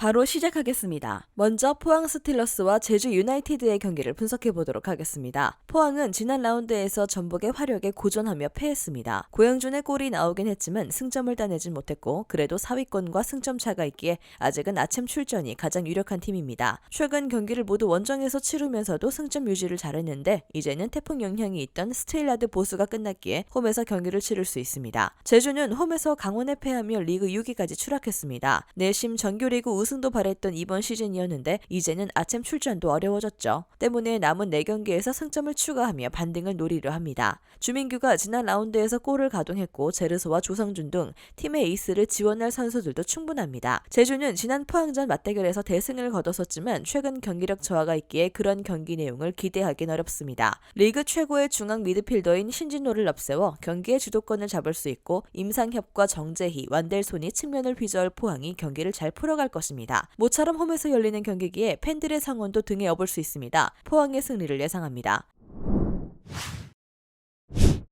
바로 시작하겠습니다. 먼저 포항 스틸러스와 제주 유나이티드의 경기를 분석해 보도록 하겠습니다. 포항은 지난 라운드에서 전북의 화력에 고전하며 패했습니다. 고영준의 골이 나오긴 했지만 승점을 따내진 못했고 그래도 4위권과 승점 차가 있기에 아직은 아침 출전이 가장 유력한 팀입니다. 최근 경기를 모두 원정에서 치르면서도 승점 유지를 잘했는데 이제는 태풍 영향이 있던 스테일라드 보수가 끝났기에 홈에서 경기를 치를 수 있습니다. 제주는 홈에서 강원에 패하며 리그 6위까지 추락했습니다. 내심 정규리그 우승 도 바랬던 이번 시즌이었는데 이제는 아침 출전도 어려워졌죠. 때문에 남은 4경기에서 승점을 추가하며 반등을 노리려 합니다. 주민규가 지난 라운드에서 골을 가동했고 제르소와 조성준 등 팀의 에이스를 지원할 선수들도 충분합니다. 제주는 지난 포항전 맞대결에서 대승을 거뒀었지만 최근 경기력 저하가 있기에 그런 경기 내용을 기대하긴 어렵습니다. 리그 최고의 중앙 미드필더인 신진호를 앞세워 경기의 주도권을 잡을 수 있고 임상협과 정재희, 완델손이 측면을 휘저을 포항이 경기를 잘 풀어갈 것입니다. 모처럼 홈에서 열리는 경기기에 팬들의 상원도 등에 업을 수 있습니다. 포항의 승리를 예상합니다.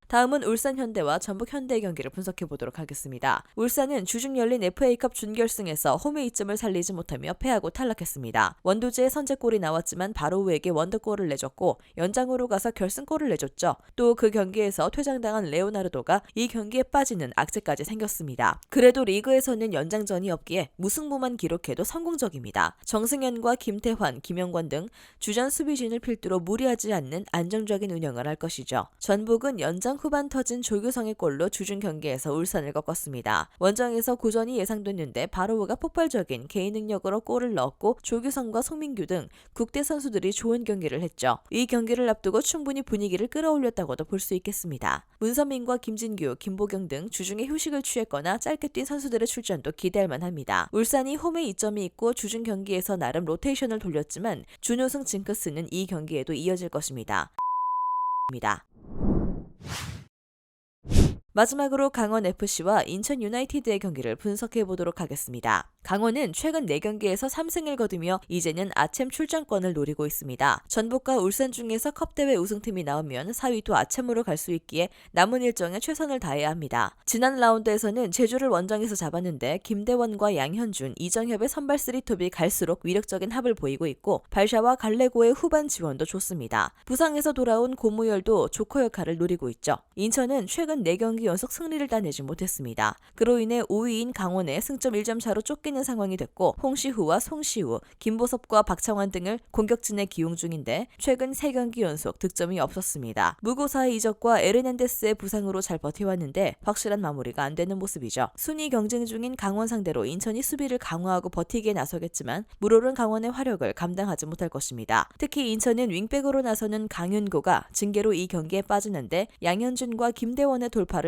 다음은 울산 현대와 전북 현대의 경기를 분석해 보도록 하겠습니다. 울산은 주중 열린 FA컵 준결승에서 홈의 이점을 살리지 못하며 패하고 탈락했습니다. 원두재의 선제골이 나왔지만 바로 후에게 원더골을 내줬고 연장으로 가서 결승골을 내줬죠. 또 그 경기에서 퇴장당한 레오나르도가 이 경기에 빠지는 악재까지 생겼습니다. 그래도 리그에서는 연장전이 없기에 무승부만 기록해도 성공적입니다. 정승현과 김태환, 김영권 등 주전 수비진을 필두로 무리하지 않는 안정적인 운영을 할 것이죠. 전북은 연장 후반 터진 조규성의 골로 주중 경기에서 울산을 꺾었습니다. 원정에서 고전이 예상됐는데 바로우가 폭발적인 개인 능력으로 골을 넣었고 조규성과 송민규 등 국대 선수들이 좋은 경기를 했죠. 이 경기를 앞두고 충분히 분위기를 끌어올렸다고도 볼 수 있겠습니다. 문선민과 김진규, 김보경 등 주중에 휴식을 취했거나 짧게 뛴 선수들의 출전도 기대할 만합니다. 울산이 홈에 이점이 있고 주중 경기에서 나름 로테이션을 돌렸지만 준우승 징크스는 이 경기에도 이어질 것입니다. 입니다. 마지막으로 강원 FC와 인천 유나이티드의 경기를 분석해 보도록 하겠습니다. 강원은 최근 4경기에서 3승을 거두며 이제는 아챔 출전권을 노리고 있습니다. 전북과 울산 중에서 컵대회 우승팀이 나오면 4위도 아챔으로 갈 수 있기에 남은 일정에 최선을 다해야 합니다. 지난 라운드에서는 제주를 원정에서 잡았는데 김대원과 양현준, 이정협의 선발 쓰리톱이 갈수록 위력적인 합을 보이고 있고 발샤와 갈레고의 후반 지원도 좋습니다. 부상에서 돌아온 고무열도 조커 역할을 노리고 있죠. 인천은 최근 4경기 연속 승리를 따내지 못했습니다. 그로 인해 5위인 강원에 승점 1점 차로 쫓기는 상황이 됐고 홍시후와 송시우, 김보섭과 박창환 등을 공격진에 기용 중인데 최근 3경기 연속 득점이 없었습니다. 무고사의 이적과 에르난데스의 부상으로 잘 버텨왔는데 확실한 마무리가 안 되는 모습이죠. 순위 경쟁 중인 강원 상대로 인천이 수비를 강화하고 버티기에 나서겠지만 물오른 강원의 화력을 감당하지 못할 것입니다. 특히 인천은 윙백으로 나서는 강윤고가 징계로 이 경기에 빠지는데 양현준과 김대원의 돌파를